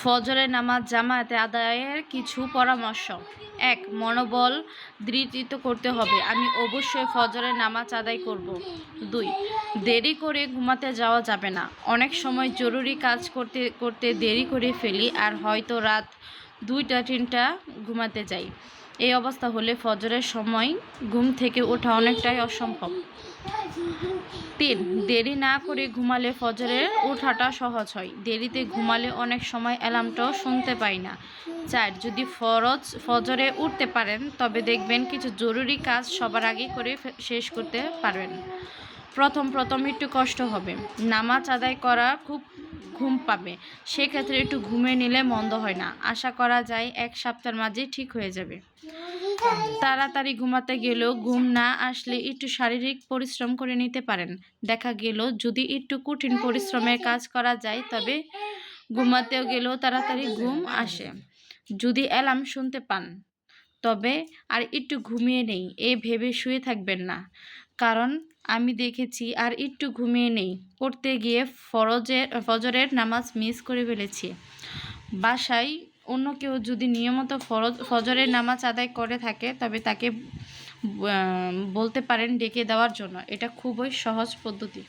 ফজরের নামাজ জামায়াতে আদায়ের কিছু পরামর্শ। এক, মনোবল দৃঢ়িত করতে হবে। আমি অবশ্যই ফজরের নামাজ আদায় করব। দুই, দেরি করে ঘুমাতে যাওয়া যাবে না। অনেক সময় জরুরি কাজ করতে করতে দেরি করে ফেলি আর হয়তো রাত দুইটা, তিনটা ঘুমাতে যাই। এই অবস্থা হলে ফজরের সময় ঘুম থেকে ওঠা অনেকটাই অসম্ভব। তিন, দেরি না করে ঘুমালে ফজরে ওঠাটা সহজ হয়। দেরিতে ঘুমালে অনেক সময় অ্যালার্মটাও শুনতে পাই না। চার, যদি ফরজ ফজরে উঠতে পারেন, তবে দেখবেন কিছু জরুরি কাজ সবার আগে করে শেষ করতে পারবেন। প্রথম প্রথম একটু কষ্ট হবে। নামাজ আদায় করা খুব ঘুম পাবে। সেক্ষেত্রে একটু ঘুমিয়ে নিলে মন্দ হয় না। আশা করা যায় এক সপ্তাহের মাঝে ঠিক হয়ে যাবে। তাড়াতাড়ি ঘুমাতে গেলেও ঘুম না আসলে একটু শারীরিক পরিশ্রম করে নিতে পারেন। দেখা গেল যদি একটু কঠিন পরিশ্রমের কাজ করা যায়, তবে ঘুমাতেও গেলেও তাড়াতাড়ি ঘুম আসে। যদি অ্যালার্ম শুনতে পান, তবে আর একটু ঘুমিয়ে নেই, এ ভেবে শুয়ে থাকবেন না। কারণ আমি দেখেছি আর একটু ঘুমিয়ে নেই করতে গিয়ে ফরজের ফজরের নামাজ মিস করে ফেলেছি। বাসায় অন্য কেউ যদি নিয়মিত ফরজ, ফজরের নামাজ আদায় করে থাকে, তবে তাকে বলতে পারেন ডেকে দেওয়ার জন্য। এটা খুবই সহজ পদ্ধতি।